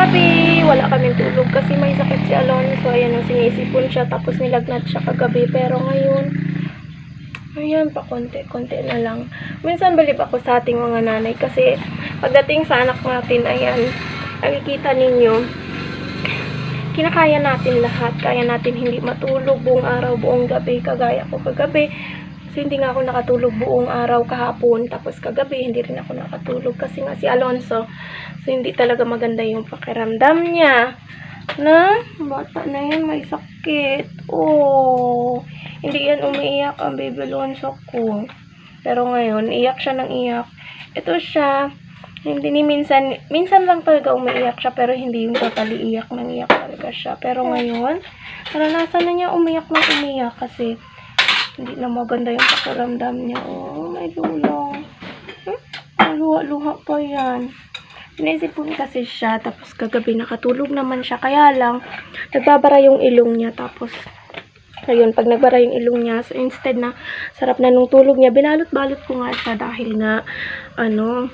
Kagabi, wala kaming tulog kasi may sakit si Alonso. Ayan, ang sinisipon siya. Tapos nilagnat siya kagabi. Pero ngayon, ayan, pa konti-konti na lang. Minsan balib ako sa ating mga nanay kasi pagdating sa anak natin, ayan, nakikita ninyo, kinakaya natin lahat. Kaya natin hindi matulog buong araw, buong gabi. Kagaya ko kagabi. So, hindi nga ako nakatulog buong araw kahapon. Tapos kagabi, hindi rin ako nakatulog. Kasi nga si Alonso, so hindi talaga maganda yung pakiramdam niya. Na, bata na yan, may sakit. Oh, hindi yan umiiyak ang baby Alonso ko. Pero ngayon, iyak siya ng iyak. Ito siya, hindi ni minsan, minsan lang talaga umiiyak siya, pero hindi yung totally iyak nang iyak talaga siya. Pero ngayon, naranasan na niya umiyak ng umiyak kasi hindi na maganda yung pakiramdam niya. Oh, may lulang. Hmm? Luha-luha pa yan. Inisipon kasi siya, tapos kagabi nakatulog naman siya. Kaya lang, nagbabara yung ilong niya, tapos Ayun, pag nagbara yung ilong niya, so instead na sarap na nung tulog niya, binalot-balot ko nga siya dahil nga, ano,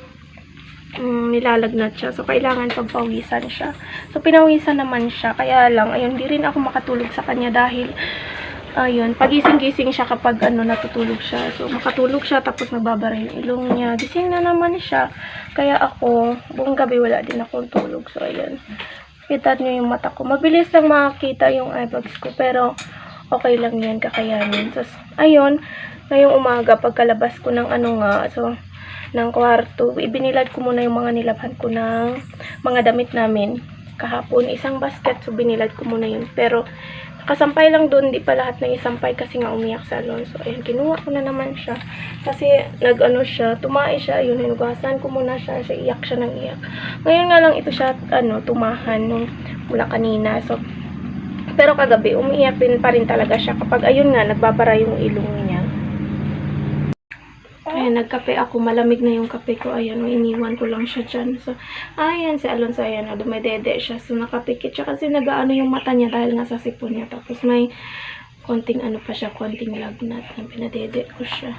mm, nilalagnat siya. So, kailangan pagpawisan siya. So, pinawisan naman siya. Kaya lang, ayun, di rin ako makatulog sa kanya dahil, ayun, pagising-gising siya kapag, ano, natutulog siya. So, makatulog siya, tapos nagbabara yung ilong niya. Gising na naman siya. Kaya ako, buong gabi wala din akong tulog. So, ayun. Kita niyo yung mata ko. Mabilis lang makakita yung eyebags ko. Pero, okay lang yan, kakayanin. So, ayun, ngayong umaga, pagkalabas ko ng ano nga, so, ng kwarto, ibinilad ko muna yung mga nilabhan ko ng mga damit namin. Kahapon, isang basket, so binilad ko muna yun. Pero, nakasampay lang doon, di pa lahat ng isampay kasi nga umiyak sa Alonso. Ayun, kinuha ko na naman siya. Kasi, nag-ano siya, tumae siya, yun, hinugasan ko muna siya, siya iyak siya ng iyak. Ngayon nga lang ito siya, ano, tumahan nung mula kanina. So, pero kagabi, umiiyak din pa rin talaga siya kapag ayun nga, nagbabara yung ilong niya. Ayan, nagkape ako. Malamig na yung kape ko. Ayan, may iniwan ko lang siya dyan. So, ayan, si Alonso, ayan, oh, dumedede siya. So, nakapikit siya kasi nagaano yung mata niya dahil nga sa sipon niya. Tapos may konting ano pa siya, konting lagnat na pinadede ko siya.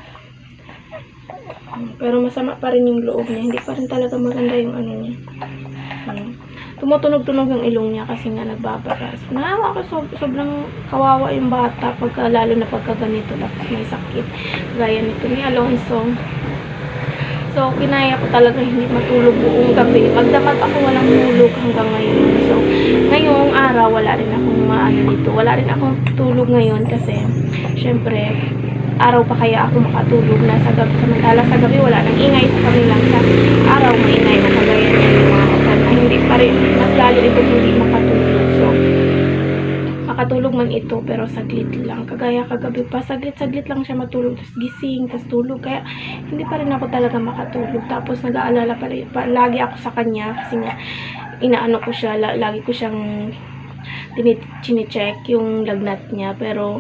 Pero masama pa rin yung loob niya. Hindi pa rin talaga maganda yung ano niya. Tumutunog-tunog yung ilong niya kasi nga nagbabara. So, naawa ko, sob- sobrang kawawa yung bata pagka, lalo na pagka ganito tapos may sakit. Gaya nito ni Alonso. So, kinaya ko talaga hindi matulog buong gabi. Magdamag ako walang tulog hanggang ngayon. So, ngayong araw, wala rin akong maano dito. Wala rin akong tulog ngayon kasi, syempre, araw pa kaya ako makatulog na sa gabi. Samantala sa gabi, wala nang ingay sa kanilang sa araw, maingay na kagaya yung mga hindi pa rin, mas lalo ito hindi makatulog. So, makatulog man ito pero saglit lang. Kagaya kagabi pa, saglit-saglit lang siya matulog. Tapos gising, tapos tulog. Kaya hindi pa rin ako talaga makatulog. Tapos nag-aalala pa, pa lagi ako sa kanya kasi nga inaano ko siya, la- lagi ko siyang chine-check yung lagnat niya. Pero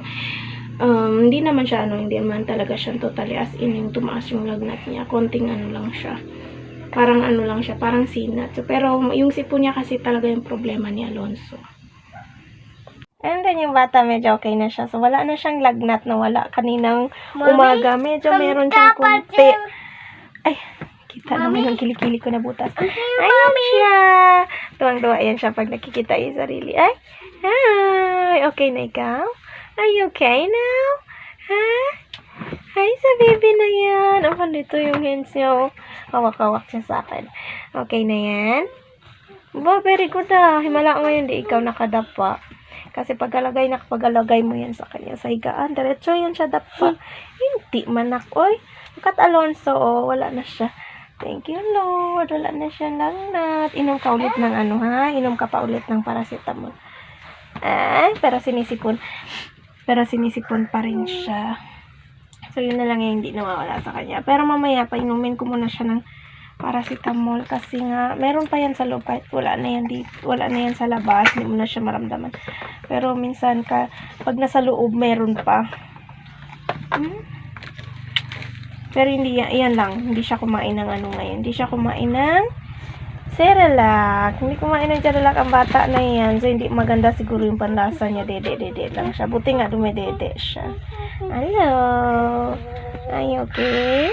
um, hindi naman siya ano, hindi naman talaga siya totally as in yung tumaas yung lagnat niya. Konting ano lang siya. Parang ano lang siya, parang sinat. So, pero yung sipon niya kasi talaga yung problema ni Alonso. And then yung bata medyo okay na siya. So wala na siyang lagnat na wala kaninang umaga. Medyo meron siyang konti. Ay, kita naman yung kilikili ko na butas. Ayan siya. Tuwang-tuwa yan siya pag nakikita yung sarili. Ay, hi. Okay na ikaw? Are you okay now? Ha? Hi sa baby na yan. Ang dito yung hands niya. oh. Hawak-hawak siya sa akin. Okay na yan? Ba, very good ah. Himala ngayon, di ikaw nakadapa. Kasi pagkalagay na pagkalagay mo yan sa kanya sa higaan, diretso yan siya dapa. Hindi man ako. Oy, Kat Alonso, oh, wala na siya. Thank you, Lord. Wala na siya lagnat. Inom ka ulit ng ano, ha? Inom ka pa ulit ng paracetamol. Ay, pero sinisipon. Pero sinisipon pa rin siya. So, yun na lang yung hindi nawawala sa kanya. Pero mamaya, painumin ko muna siya ng paracetamol kasi nga, meron pa yan sa loob kahit wala na yan dito, wala na yan sa labas, hindi mo na siya maramdaman. Pero minsan ka, pag nasa loob, meron pa. Hmm? Pero hindi yan, yan lang, hindi siya kumain ng ano ngayon, hindi siya kumain ng Cerelac. Hindi kumain ng Cerelac ang bata na yan. So, hindi maganda siguro yung panlasa niya. Dede, dede lang siya. Buti nga dumedede siya. Hello. Are okay?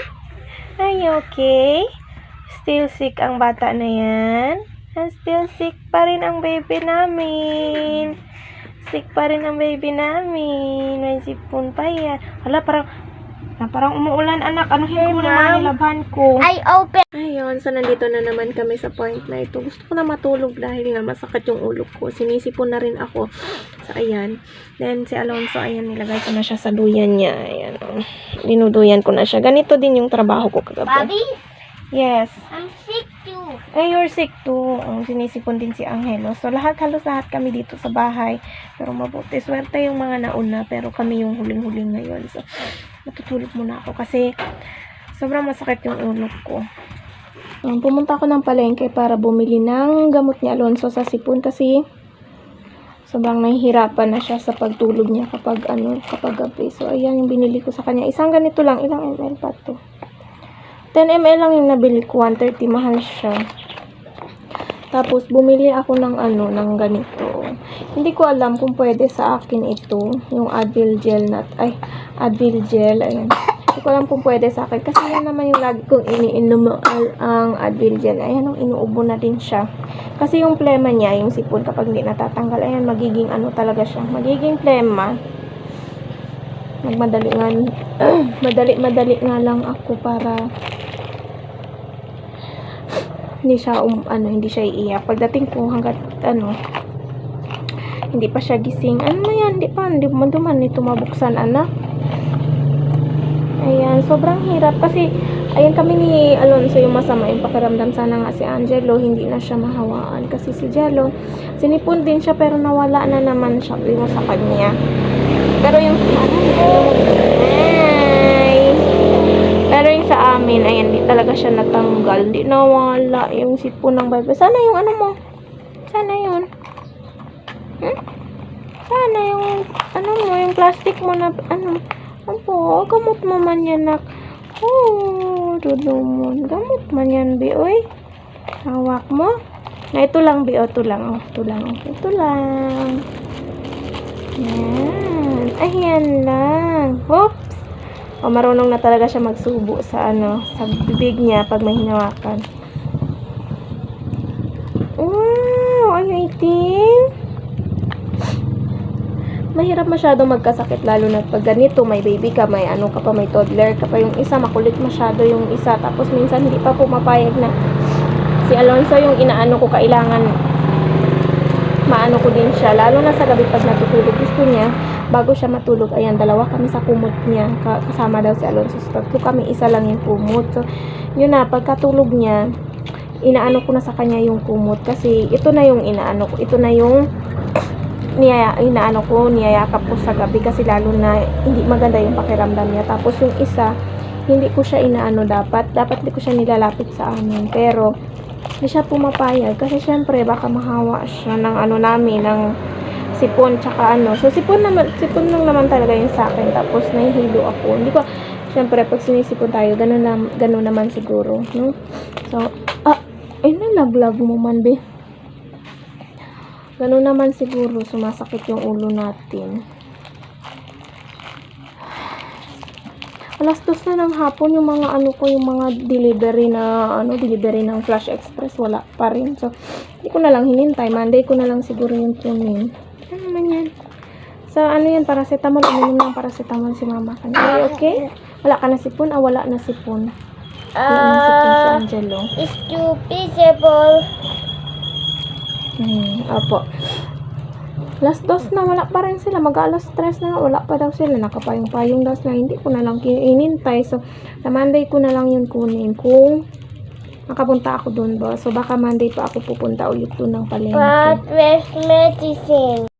Are okay? Still sick ang bata na yan? And still sick pa rin ang baby namin. Sick pa rin ang baby namin. May sipon pa yan. Hala, parang, na, parang umuulan anak. Ano hindi mo naman nilabhan ko? I open. Ayun, so nandito na naman kami sa point na ito. Gusto ko na matulog dahil nga masakit yung ulo ko. Sinisipon na rin ako. So, ayan. Then, si Alonso, ayan, nilagay ko na siya sa duyan niya. Ayan, oh. Dinuduyan ko na siya. Ganito din yung trabaho ko kagabi. Bobby, Yes. I'm sick too. Eh, you're sick too. Um, sinisipon din si Angelo. So, lahat, halos lahat kami dito sa bahay. Pero mabuti. Swerte yung mga nauna. Pero kami yung huling-huling ngayon. So, matutulog muna ako. Kasi, sobrang masakit yung ulo ko. Um, pumunta ako ng palengke para bumili ng gamot ni Alonso sa sipon. Kasi, sobrang nahihirapan na siya sa pagtulog niya kapag ano, kapag gabi. So, ayan yung binili ko sa kanya. Isang ganito lang. Ilang ml pa to? 10 ml lang yung nabili ko. 130 mahal siya. Tapos, bumili ako ng ano, ng ganito. Hindi ko alam kung pwede sa akin ito. Yung Advil gel na, ay, Advil gel, ayan. Hindi ko alam kung pwede sa akin. Kasi yan naman yung lagi kong iniinom ang Advil gel. Ayan, ang inuubo na din siya. Kasi yung plema niya, yung sipon, kapag hindi natatanggal, ayan, magiging ano talaga siya. Magiging plema. Nagmadali nga, madali-madali nga lang ako para hindi siya um, ano hindi siya iiyak. Pagdating ko hanggat ano hindi pa siya gising. Ano na yan? Hindi pa hindi mo duman ito mabuksan anak. Ayan sobrang hirap. Kasi ayan kami ni Alonso yung masama. Yung pakiramdam sana nga si Angelo hindi na siya mahawaan. Kasi si Jello sinipon din siya pero nawala na naman siya. Yung sa kanya. Pero yung ay pero yung sa amin, ayan, di talaga siya natanggal. Di nawala yung sipon ng Bible. Sana yung ano mo? Sana yun? Hmm? Sana yung, ano mo, yung plastic mo na, ano, ano po, gamot mo man yan, nak. Oh, dudumon. Gamot man yan, bi, oy. Hawak mo. Na ito lang, bi, oh, ito lang, oh, ito lang, oh, ito lang. Yan. Ayan lang. Oops. O, marunong na talaga siya magsubo sa ano, sa bibig niya pag may hinawakan. Wow! Ang itim! Mahirap masyado magkasakit lalo na pag ganito, may baby ka, may ano ka pa, may toddler ka pa. Yung isa, makulit masyado yung isa. Tapos minsan hindi pa pumapayag na si Alonso yung inaano ko, kailangan maano ko din siya. Lalo na sa gabi pag natutulog. Gusto niya, bago siya matulog, ayan, dalawa kami sa kumot niya. Ka- Kasama daw si Alonso. So, tatlo kami, isa lang yung kumot. So, yun na, pagkatulog niya, inaano ko na sa kanya yung kumot. Kasi, ito na yung inaano ko. Ito na yung niyaya, inaano ko, niyayakap ko sa gabi. Kasi lalo na, hindi maganda yung pakiramdam niya. Tapos, yung isa, hindi ko siya inaano dapat. Dapat hindi ko siya nilalapit sa amin. Pero, hindi siya pumapayag kasi syempre baka mahawa siya ng ano namin ng sipon tsaka ano. So sipon naman sipon lang naman talaga yung sa akin. Tapos nahihilo ako. Hindi ko syempre pag sinisipon tayo ganun, na, ganun naman siguro no? So ah ay nalaglag mo man be. Ganun naman siguro sumasakit yung ulo natin. Alas dos na ng hapon yung mga ano ko yung mga delivery na ano delivery ng Flash Express wala pa rin. So hindi ko na lang hinintay. Monday ko na lang siguro yung kunin ano naman yan so ano yan paracetamol uminom ng paracetamol si mama ka na okay wala ka na sipon ah wala na sipon wala na sipon si Angelo stupidable. Hmm, opo. Last dos na, wala pa rin sila. Mag-alas stress na, wala pa daw sila. Nakapayong-payong daw na, hindi ko na lang kinintay. So, na Monday ko na lang yun kunin. Kung makapunta ako doon ba. So, baka Monday pa ako pupunta ulit doon ng palengke. But where's medicine?